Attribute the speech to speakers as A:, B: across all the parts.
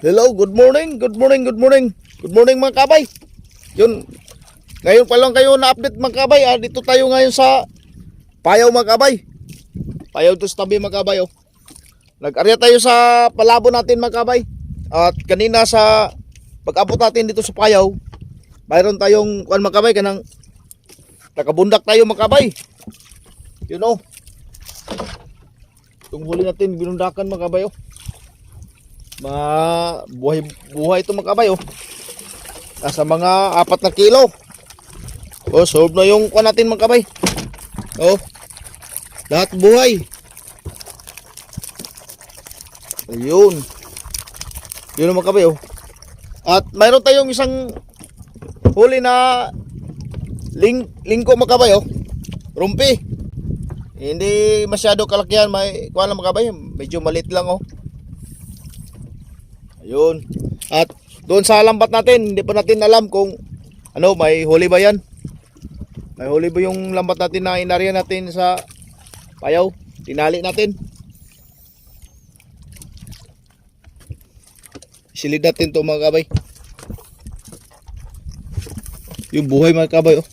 A: Hello, good morning, good morning, good morning. Good morning mga kabay. Yun, ngayon pa lang kayo na-update mga kabay. Ah, dito tayo ngayon sa Payaw mga kabay. Payaw to tabi mga kabay. Oh. Nag-arya tayo sa palabo natin mga kabay. At kanina sa pag-abot natin dito sa Payaw, mayroon tayong kuan mga kabay kanang nakabundak tayo mga kabay. You know. Itong huli natin binundakan mga kabay. Oh ma buhay buhay ito mga kabay oh. Nasa mga apat na kilo. Oh, solve na yung kuha natin mga kabay. Oh. Lahat buhay. Ayun. Yun ang mga kabay oh. At mayroon tayong isang huli na ling lingko mga kabay oh. Rumpi. Hindi masyado kalakihan, may kuha lang mga kabay, medyo maliit lang oh. Ayun. At doon sa lambat natin, hindi pa natin alam kung ano, may huli ba yan? May huli ba yung lambat natin na inarya natin sa payaw? Tinali natin. Silid natin to mga kabay. Yung buhay mga kabay oh.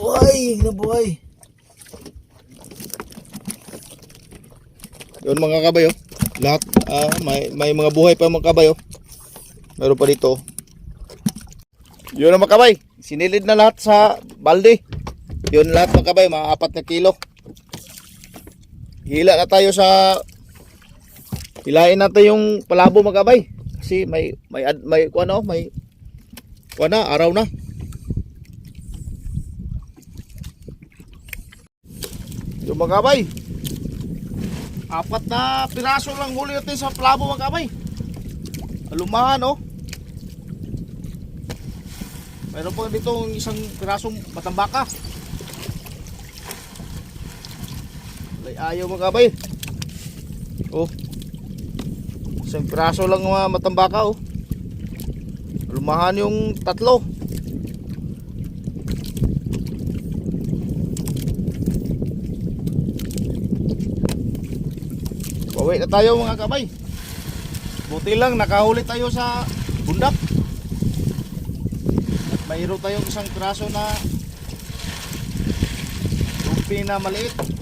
A: Uy, nabuhay. Yun mga kabayo. Lahat, ah, may, may mga buhay pa mga kabayo. Meron pa dito. Yun ang mga kabay. Sinilid na lahat sa balde. Yun lahat mga kabay, mga apat na kilo. Hila na tayo sa hilain natin yung palabo mga kabay. Kasi may may may kuha na, oh, may kuha na, araw na. Yung mga kabay. Apat na piraso lang huli natin sa palabo mga kabay. Alumahan oh. Meron pa dito isang pirasong matambaka. Ay, ayaw mga kabay. Oh. Isang piraso lang matambaka oh. Lumahan yung tatlo. Pauwi na tayo mga kabay. Buti lang nakahuli tayo sa bundak. At mayroon tayong isang piraso na lumpi na maliit.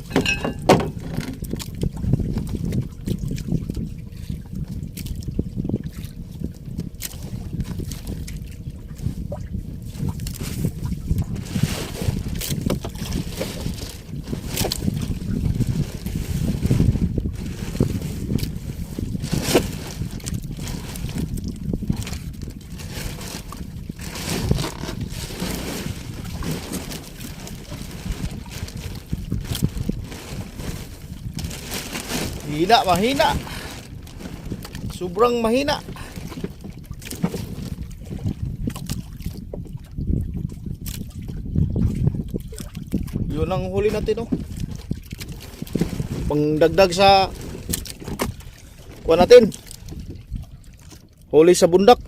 A: Hina, mahina. Sobrang mahina. Yun ang huli natin, oh. Pangdagdag sa kuha natin. Huli sa bundak.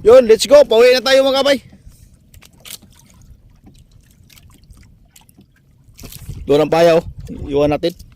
A: Yun, let's go. Pauwi na tayo mga kabay. Doon ang payaw. Iwan natin.